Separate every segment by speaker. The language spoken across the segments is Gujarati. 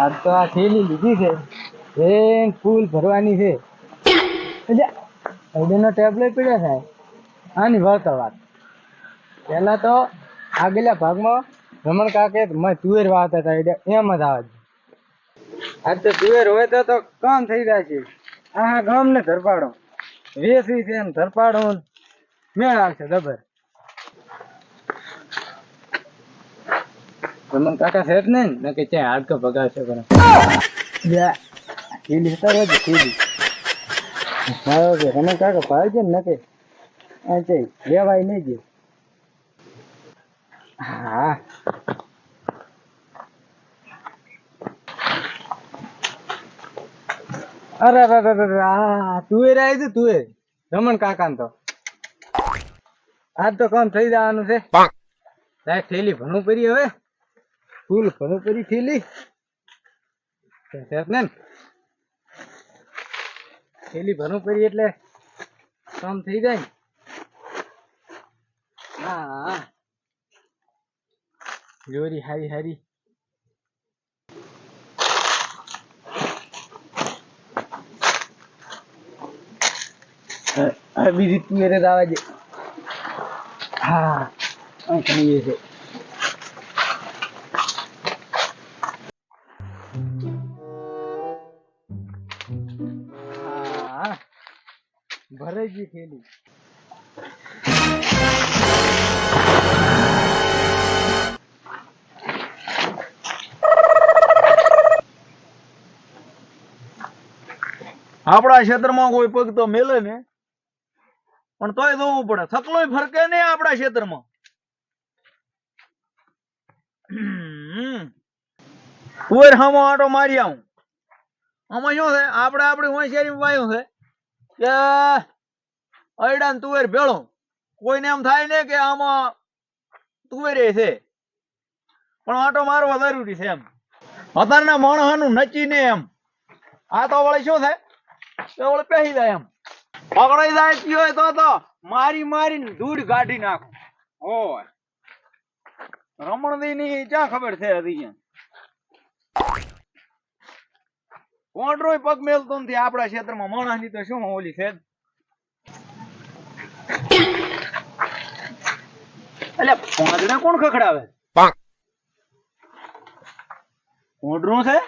Speaker 1: આ તો આ થેલી લીધી છે. એ ફૂલ ભરવાની છે. હૃદયનો ટેબ્લેટ પડ્યો છે. આની વાર્તા વાત. પહેલાં તો આગલા ભાગમાં રમણ કાકે મેં તુવેર વાવતા હતા. એમ જ આવે આજ તો તુવેર હોય તો કામ થઈ જાય છે. આ ગામ ને ધરપાડો. વેસી છે એમ ધરપાડો મેળ આવશે, જબર. રમણ કાકા છે ને? ને કે ત્યાં હાડકો ભગાવશે પણ. યા ખીલી તારે જ ખીલી મારો કે રમણ કાકા ભાવ છે ને? કે આ છે લેવાય નહીં ગયો. હા. અરે અરે અરે અરે આ તુવેર આવી છે તુવેર. રમણ કાકા તો. આજ તો કામ થઈ જવાનું છે. સાહેબ થેલી ભણું કરી હવે. ફૂલ કરી થેલી. સાહેબ ને થેલી ભણું કરી એટલે કામ થઈ જાય હા. જોરી હારી હારી. બીજી તુવેર જ આવે છે હા. અહીં છીએ છે. ભરે ગઈ
Speaker 2: આપણા ક્ષેત્રમાં કોઈ પગ તો મેલે ને, પણ તોય જોવું પડે. થકલોય ફરકે ને આપણા ક્ષેત્રમાં. તુવેર હામો આટો મારી આવું. આમાં શું છે? આપણે આપણી હોશિયારી વાયું છે. કે અયડા તુવેર ભેળો. કોઈને એમ થાય ને કે આમાં તુવેરે છે. પણ આટો મારવો જરૂરી છે એમ. અત્યારના માણસનું નચીને એમ. આ તો વળી શું થાય? તો વળી પહેરી જાય એમ. પકડાઈ જાય હોય તો તો મારી મારીને ધૂળ કાઢી નાખો. હોય રમણદી ની ક્યાં ખબર છે હજી? કોંડરોય પગ મેલતો નથી. આપણા ક્ષેત્રમાં માણસ તો શું ઓલી છે. એટલે પાંદડા કોણ ખખડાવે? કોંડરું છે?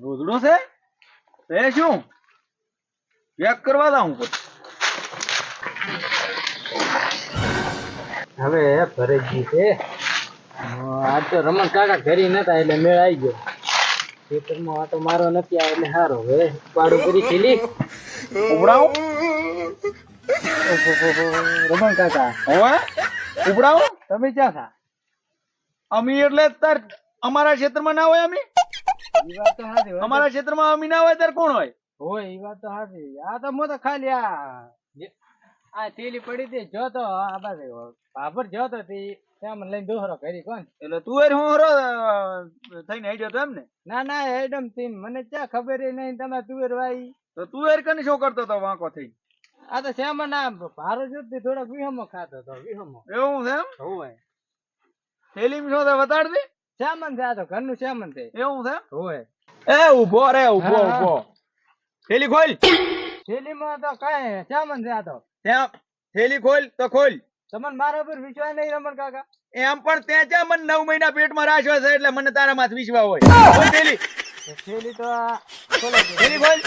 Speaker 2: રોજડું છે? એ શું? ચેક કરવા દઉં કોઈ
Speaker 1: હવે ભરે છે. આજ તો રમણ કાકા ઘરી નતા એટલે મેળ આવી ગયો. ખેતરમાં આટો મારો નથી આવ્યો એટલે સારો હવે પાડું કરી ખીલી
Speaker 2: ઉભરાવો.
Speaker 1: રમણ કાકા.
Speaker 2: હવે? ઉભરાવો?
Speaker 1: તમે ક્યાં થા?
Speaker 2: અમી એટલે તાર અમારા ક્ષેત્રમાં ના હોય અમી?
Speaker 1: વાત તો સાચી
Speaker 2: અમારા ક્ષેત્રમાં અમી ના હોય તાર કોણ હોય?
Speaker 1: હોય એ વાત તો સાચી આ તો મો તો ખાલી આ આ થેલી પડી હતી જોતો આ બાજુ. ભાભર જોતો તે ત્યાં લઈને દોહરો કરી કોણ?
Speaker 2: એટલે તું એ હું હરો થઈને હેડ્યો તો એમ ને
Speaker 1: ના ના એડમ તીન. મને ક્યાં ખબર નહીં તમે તુવેર વાઈ.
Speaker 2: તો તુવેર કને શું કરતો તો વાંકો થઈ
Speaker 1: આ તો શ્યામ ના ભારો જોતી થોડોક વિહમો ખાતો હતો વિહમો.
Speaker 2: એવું છે એમ?
Speaker 1: હોય
Speaker 2: થેલી શું તો વતાડ દે
Speaker 1: શ્યામન છે આ તો ઘરનું શ્યામન છે.
Speaker 2: એવું છે?
Speaker 1: હોય
Speaker 2: એ ઊભો રે
Speaker 1: ઊભો.
Speaker 2: ઊભો થેલી ખોલ.
Speaker 1: થેલીમાં તો કઈ શ્યામન છે આ તો.
Speaker 2: ત્યાં થેલી ખોલ તો ખોલ.
Speaker 1: તમને મારા પર વિશ્વાસ નહીં રમણ કાકા.
Speaker 2: એમ પણ ચા મને નવ મહિના પેટમાં રાખ્યો છે એટલે મને તારા માં વિશ્વાસ હોય. થેલી
Speaker 1: થેલી તો તો.
Speaker 2: થેલી બોલ.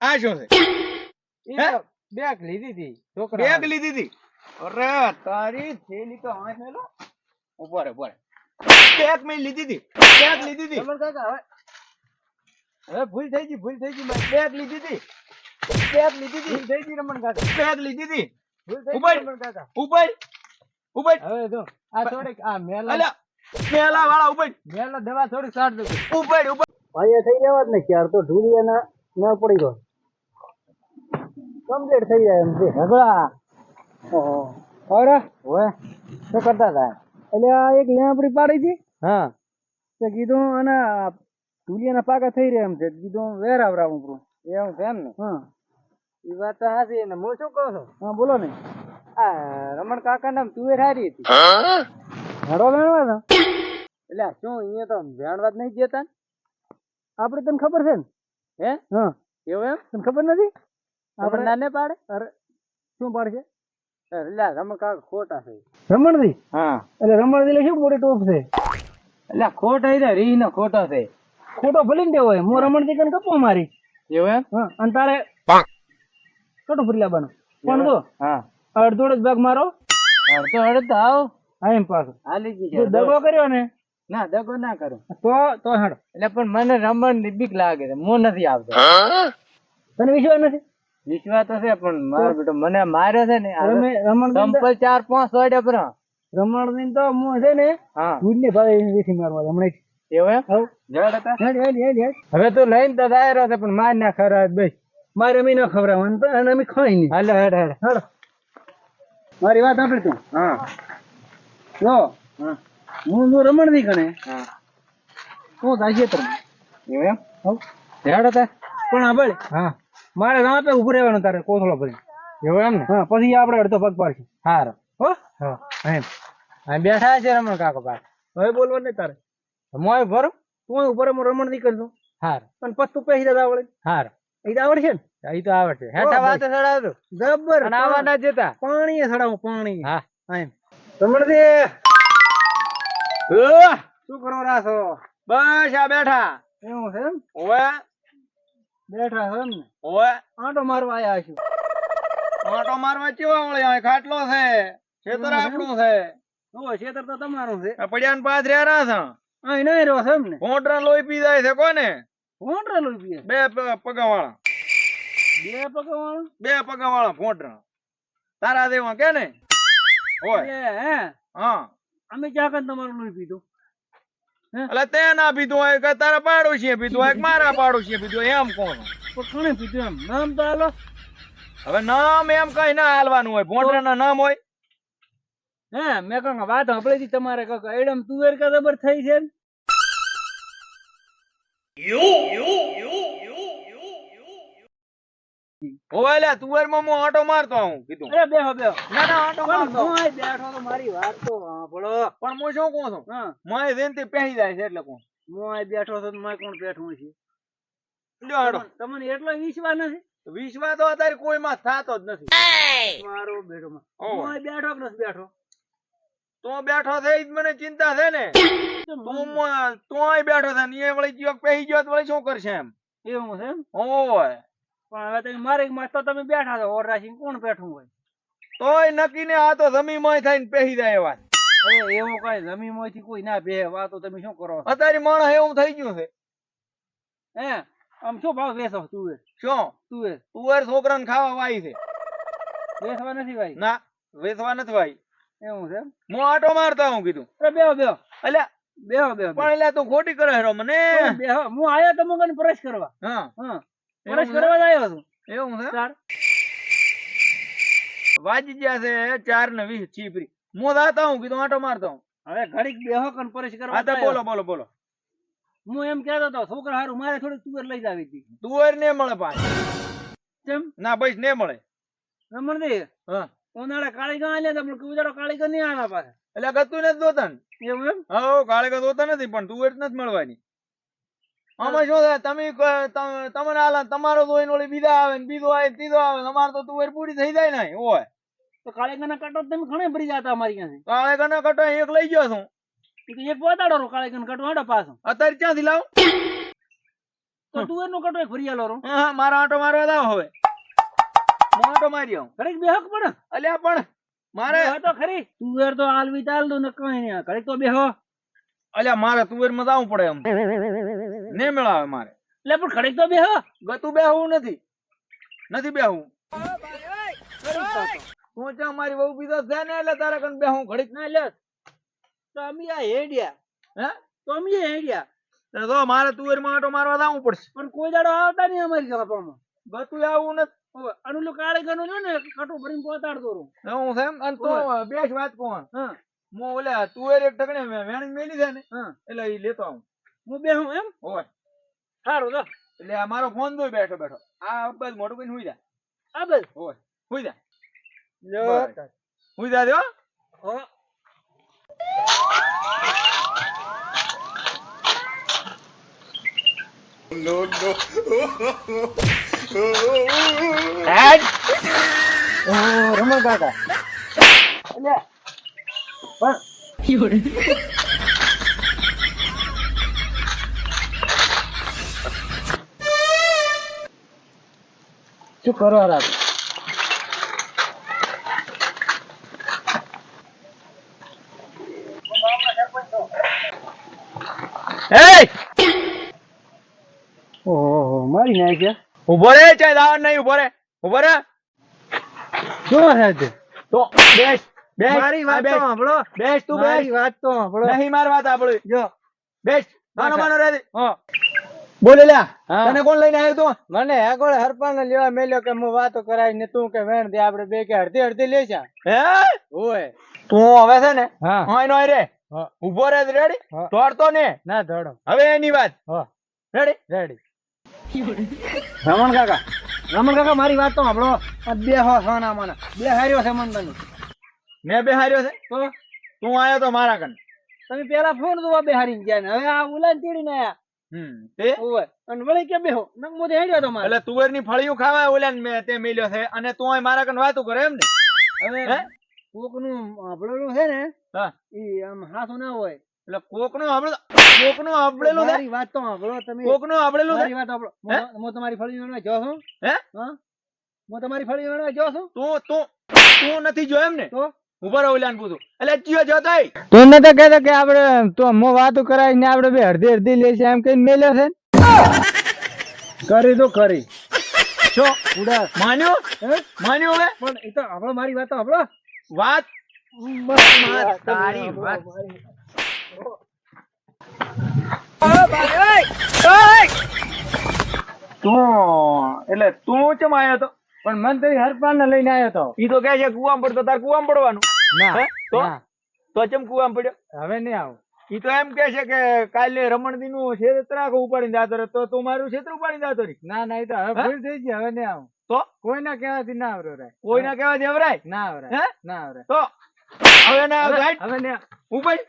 Speaker 2: આ શું છે?
Speaker 1: બેગ લીધી હતી છોકરા
Speaker 2: બેગ લીધી હતી અરે તારી થેલી તો હાથ મેલો ઉપર ઉપર બેગ મેં લીધી હતી બેગ લીધી હતી
Speaker 1: રમણ કાકા હવે હવે ભૂલ થઈ ગઈ ભૂલ થઈ ગઈ
Speaker 2: બેગ લીધી હતી બેગ લીધી હતી
Speaker 1: જયજી રમણ કાકા.
Speaker 2: બેગ લીધી હતી.
Speaker 1: કાકા.
Speaker 2: ઉપર ઉપર
Speaker 1: હવે જો આ થોડીક આ મેલા
Speaker 2: અલ્યા મેલા વાળા ઉપર
Speaker 1: મેલા દવા થોડીક સાટ દો.
Speaker 2: ઉપર ઉપર
Speaker 1: ભાઈ થઈ જવા જ ને ક્યાર તો ઢૂલિયાના ના પડી ગયો. કમ્પ્લીટ થઈ જાય એમ છે. ઝઘડા ઓહો. અરે ઓય શું કરતા હતા? એટલે આ એક લેમપડી પાડી હતી. હા. તે કીધું અને ઢૂલિયાના પાકા થઈ રહ્યા એમ છે. કીધું વેરાવરાવું પડું એવું છે એમ ને? હા. એ વાત તો હાસી ને હું શું કહું છું? હા બોલો ને.
Speaker 3: આ રમણ કાકા નામ તુવેર હારી હતી. હડો વેણવા હતા એટલે શું અહીંયા તો વેણવા જ નહીં જતા આપણે તને ખબર છે ને? હે? હા. એવું એમ? તને ખબર નથી? આપણે નાને પાડે? અરે શું પાડશે? એટલે રમણ કાકા ખોટા છે. રમણજી? હા. એટલે રમણજી એટલે શું મોટી ટોપ છે? એટલે ખોટા રી રીહ નો ખોટો છે. ખોટો ભલી દેવો હોય. હું રમણજી કને કપો મારી એવું એમ? હા અને તારે ખોટું ફરી લાવવાનું પણ તો હા. અડધો જ ભાગ મારો. અડધો અડધો આવ. હા એમ પાછો. હાલી જો દગો કર્યો ને ના દગો ના કરો તો તો હેડો એટલે પણ મને રમણની બીક લાગે છે. મો નથી આવતો. તને વિશ્વાસ નથી? વિશ્વાસ તો છે પણ મારો બેટો મને માર્યો છે ને રમણ સંપલ ચાર પાંચ વાડે પર. રમણની તો મો છે ને હા. દૂધ ને ભાવે એને વેચી મારવા હમણાં એવું એમ? હવ. તો લઈને તો દાયરો છે પણ માર ના ખરા બે મારે અમે ન ખવડાવવાનું તો અને અમે ખાઈ નહીં. હાલો હેડ હેડ હેડ મારી વાત સાંભળ તું? હા. જો હું. હું રમણ નહીં ગણે. હા. તું થાય છે તમે એમ? હેડ હતા પણ ભલે હા. મારે આપે ઉભું રહેવાનું તારે કોથળો ભરી એવું એમ ને? હા પછી આપણે અડધો પગ પાડશું. હારો. હો. હા એમ. હા બેઠા છે રમણ કાકો પાસે. હવે બોલવાનું નહીં તારે. મોય ભરો? તું ઉપર રમણ નહીં કરતો. હાર. પણ પછી તું પૈસા દાદા આવડે હાર. એ તો આવડશે ને. એ તો આવડશે. હેઠા વાતે સડાવતો જબર અને આવા ના જતા. પાણી. સડાવું પાણી. હા. એમ. દે શું કરો રાસો
Speaker 2: બસ આ બેઠા.
Speaker 3: એવું છે એમ?
Speaker 2: ઓવે
Speaker 3: બેઠા છે ને?
Speaker 2: ઓવે
Speaker 3: આંટો મારવા આયા છું.
Speaker 2: ઓટો મારવા ચેવા વળે? આ ખાટલો છે. ખેતર આપણું છે
Speaker 3: ઓ ખેતર તો તમારું છે.
Speaker 2: પડ્યા ને પાથ રહ્યા છે.
Speaker 3: અહીં નહીં રહ્યો છે એમ ને?
Speaker 2: કોટરા લોહી પી જાય છે કોને?
Speaker 3: કોણ રેલું
Speaker 2: બે પગા વાળા
Speaker 3: બે પકવાણ
Speaker 2: બે પગા વાળા ભોંટરા તારા દેવા કે ને હોય.
Speaker 3: હે?
Speaker 2: હા.
Speaker 3: અમે ક્યાં કન તમારું લોહી પીધું?
Speaker 2: એટલે તે ના પીધું હોય કે તારા પાડોશીએ પીધું હોય મારા પાડોશીએ પીધું એમ કોણ?
Speaker 3: કોણે પીધું એમ? નામ તો હાલો
Speaker 2: હવે નામ એમ કઈ ના હાલવાનું હોય. ભોંડરા નામ હોય.
Speaker 3: હે મેં કઈ વાત સાંભળી હતી તમારે કઈ? એડમ તુવેર કબર થઈ છે ને?
Speaker 2: હોવે લે તુવેરમાં હું આંટો મારતો આવું કીધું.
Speaker 3: અરે બેહો બેહો.
Speaker 2: ના ના આંટો મારતો
Speaker 3: હું બેઠો તો મારી વાત તો સાંભળો.
Speaker 2: પણ હું શું કહું છું? માય જયંતિ પહેરી જાય છે એટલે કહું
Speaker 3: હું બેઠો તો મારે કોણ બેઠું છે
Speaker 2: લ્યો હાડો
Speaker 3: તમને- એટલો વિશ્વાસ નથી?
Speaker 2: વિશ્વાસ તો અત્યારે કોઈમાં થતો જ નથી.
Speaker 3: મારો બેઠો હું બેઠો કે નથી બેઠો?
Speaker 2: તું બેઠો છે જ મને ચિંતા છે ને. તું તું અહીં બેઠો છે ને એ વળી જીવક પહેરી ગયો તો વળી શું કરશે એમ?
Speaker 3: એવું છે એમ?
Speaker 2: ઓય.
Speaker 3: પણ હવે તમે મારી માં તો તમે બેઠા છો ઓર રાખીને કોણ બેઠું હોય?
Speaker 2: તોય નક્કી ને આ તો જમીનમાં થઈને પહેરી જાય વાત
Speaker 3: હવે એવું કઈ જમીનમાંથી કોઈ ના બે વાતો તમે શું કરો?
Speaker 2: અત્યારે માણસ એવું થઈ ગયું છે.
Speaker 3: હે? આમ શું ભાવ વેચો તુવેર?
Speaker 2: શું?
Speaker 3: તુવેર?
Speaker 2: તુવેર છોકરાને ખાવા વાય છે.
Speaker 3: વેસવા નથી ભાઈ
Speaker 2: ના વેસવા નથી વાઈ
Speaker 3: એવું છે
Speaker 2: હું આટો મારતા હું કીધું.
Speaker 3: અરે બેહો બેહો.
Speaker 2: અલ્યા
Speaker 3: બેહો બેહો.
Speaker 2: પણ એટલે તું ખોટી કરે હેરો મને.
Speaker 3: બેહો. હું આયો તો મગન પ્રશ કરવા.
Speaker 2: હા.
Speaker 3: હા.
Speaker 2: એવું
Speaker 3: કરવા જ આવ્યો છું.
Speaker 2: એવું છે?
Speaker 3: ચાર.
Speaker 2: વાજી ગયા છે ચાર ને વીસ છીપરી હું જાતા હું કીધું આટો મારતો હું.
Speaker 3: હવે ઘડીક બેહો કન પરશ કરવા
Speaker 2: હા તો બોલો બોલો બોલો.
Speaker 3: હું એમ કહેતો હતો છોકરા હારું મારે થોડીક તુવેર લઈ જાવી હતી.
Speaker 2: તુવેર ને મળે પાછી.
Speaker 3: કેમ?
Speaker 2: ના બસ ને મળે.
Speaker 3: દે
Speaker 2: હા.
Speaker 3: ઉનાળે કાળીગા આલ્યા તા પણ ઉજાડો કાળીગા નહીં આના પાસે
Speaker 2: એટલે ગતું નથી ને.
Speaker 3: એવું એમ?
Speaker 2: હો કાળે કઈ જોતા નથી પણ તું એટ નથી મળવાની. આમાં શું થાય તમે તમને હાલ તમારો જોઈને ઓલી બીજા આવે ને બીજો આવે ત્રીજો આવે અમારે તો તુવેર પૂરી થઈ જાય ને હોય.
Speaker 3: તો કાળીગાના કટો તમે ઘણે ભરી જતા અમારી ક્યાંથી
Speaker 2: કાળે કને કટો એક લઈ ગયો છું.
Speaker 3: એક બતાડો રો કાળીગાનો કટો હાડો પાછો.
Speaker 2: અત્યારે ક્યાંથી લાવ?
Speaker 3: તો તુવેર નો કટો એક ભરી આલો રો
Speaker 2: હા મારા આટો મારવા દાવ હવે. હું માર્યો.
Speaker 3: ઘડીક બેહક પડે
Speaker 2: અલ્યા પણ મારે
Speaker 3: તો ખરી. તુવેર તો આલવી ચાલ દો ને કઈ નહીં. ઘડીક તો બેહો.
Speaker 2: અલ્યા મારે તુવેરમાં જવું પડે એમ. ને મેળાવે મારે.
Speaker 3: એટલે પણ ઘડીક તો બેહો.
Speaker 2: ગતું બેહવું નથી. નથી બેહવું. તું ચા મારી બહુ બીજો છે ને એટલે તારે કન બેહું ઘડીક.
Speaker 3: ના લે. તો અમે આ હેડ્યા.
Speaker 2: હે?
Speaker 3: તો અમે હેડ્યા.
Speaker 2: તો મારે તુવેરમાં આટો મારવા જવું પડશે.
Speaker 3: પણ કોઈ દાડો આવતા નહીં અમારી ગપામાં
Speaker 2: ગતું આવું નથી.
Speaker 3: અનુલું કાળીગાનું જો ને કટો ભરીને પોતાડતો રહું.
Speaker 2: એવું એમ અને તો બેસ વાત કોણ?
Speaker 3: હા.
Speaker 2: ઓલા તુવેર એક ટકણે વેણી મેલી છે ને એટલે ઈ લેતો આવું.
Speaker 3: હું બેહું એમ?
Speaker 2: હોય
Speaker 3: સારું તો
Speaker 2: એટલે આ મારો ફોન દોય બેઠો બેઠો. આ બસ મોટું કઈ હુઈ જા.
Speaker 3: આ બસ?
Speaker 2: હોય હુઈ જા.
Speaker 3: લ્યો
Speaker 2: બરાબર. હું જા
Speaker 3: હો. રમણ કાકા પણ શું કરો રાત? ઓહો મારી નાખ્યા
Speaker 2: ઊભો રે ચાય દાવર નહીં ઊભો રે. ઊભો રે.
Speaker 3: શું છે તે?
Speaker 2: તો બેસ બેસ
Speaker 3: મારી વાત તો સાંભળો.
Speaker 2: બેસ તું બેસ.
Speaker 3: વાત તો સાંભળો.
Speaker 2: નહીં માર વાત સાંભળી
Speaker 3: જો.
Speaker 2: બેસ માનો માનો રે
Speaker 3: હો.
Speaker 2: બોલે લ્યા તને કોણ લઈને આવ્યો તું?
Speaker 3: મને આગળ હરપાન લેવા મેલ્યો કે હું વાતો કરાવી ને તું કે વેણ દે આપણે બે કે અડધી અડધી લેશા
Speaker 2: હે?
Speaker 3: ઓય.
Speaker 2: તું હવે છે ને
Speaker 3: હા.
Speaker 2: હોય નો રે. ઊભો રે રેડી? તોડતો ને?
Speaker 3: ના ધોડો
Speaker 2: હવે એની વાત.
Speaker 3: હો.
Speaker 2: રેડી?
Speaker 3: રેડી. રમણ કાકા. રમણ કાકા મારી વાત તો સાંભળો. આ બે હો સોના મને. બે હાર્યો છે મન તને.
Speaker 2: મેં બેહાર્યો છે?
Speaker 3: તો?
Speaker 2: તું આયો તો મારા કન
Speaker 3: તમે પેલા ફોન તો બે હારી ગયા ને. હવે આ ઉલાન ચીડીને આયા.
Speaker 2: હમ તે?
Speaker 3: ઓય અને વળી કે બેહો નંગ મોદે હેડ્યો તો મારે.
Speaker 2: એટલે તુવેરની ફળિયું ખાવા ઓલા મેં તે મેલ્યો છે અને તું આય મારા કન વાતું કરે એમ ને?
Speaker 3: હવે
Speaker 2: હે?
Speaker 3: કોકનું સાંભળેલું છે ને
Speaker 2: હા.
Speaker 3: ઈ આમ હાથું ના હોય.
Speaker 2: એટલે કોકનું આપડે કોકનું આપડેલું
Speaker 3: મારી વાત તો સાંભળો તમે.
Speaker 2: કોકનું આપડેલું
Speaker 3: મારી વાત સાંભળો.
Speaker 2: હું-
Speaker 3: તમારી ફળી વેણવા જો છું.
Speaker 2: હે?
Speaker 3: હું? તમારી ફળી વેણવા જો છું?
Speaker 2: તું તું તું નથી જો એમ ને
Speaker 3: તો?
Speaker 2: ઊભો રહો ઓલા પૂછું એટલે ચિયો જો તઈ
Speaker 3: તું નતો કહેતો કે આપણે તો મો વાતો કરાવી ને આપણે બે હળદી હળદી લે છે એમ કઈ મેલ્યો છે કરી તો કરી.
Speaker 2: છો
Speaker 3: ઉડા
Speaker 2: માન્યું?
Speaker 3: હે?
Speaker 2: હવે?
Speaker 3: પણ એ તો આપણો મારી વાત તો આપણો
Speaker 2: વાત?
Speaker 3: બસ,
Speaker 2: તારી વાત. તું એટલે તું ચમ આવ્યો હતો
Speaker 3: પણ મન તારી હરપાલ ને લઈને આવ્યો હતો
Speaker 2: ઈ તો કહે છે કુવામ પડતો તાર કુવામ પડવાનું.
Speaker 3: ના
Speaker 2: તો? તો ચમ કુવામ પડ્યો?
Speaker 3: હવે નહીં આવું.
Speaker 2: ઈ તો એમ કે છે કે કાલે રમણદી નું ક્ષેત્ર ઉપાડીને જાતો રહ્યો. તો તું મારું ક્ષેત્ર ઉપાડીને જાતો રહી
Speaker 3: ના ના એ તો હવે ભૂલ થઈ ગઈ હવે નહીં આવું.
Speaker 2: તો?
Speaker 3: કોઈના કહેવાથી ના આવરો રે
Speaker 2: કોઈના કહેવાથી આવરાય
Speaker 3: ના
Speaker 2: હે?
Speaker 3: ના આવરાય
Speaker 2: તો? હવે ના
Speaker 3: હવે
Speaker 2: ગાઈડ
Speaker 3: હવે ને આવ-
Speaker 2: ઉપાડ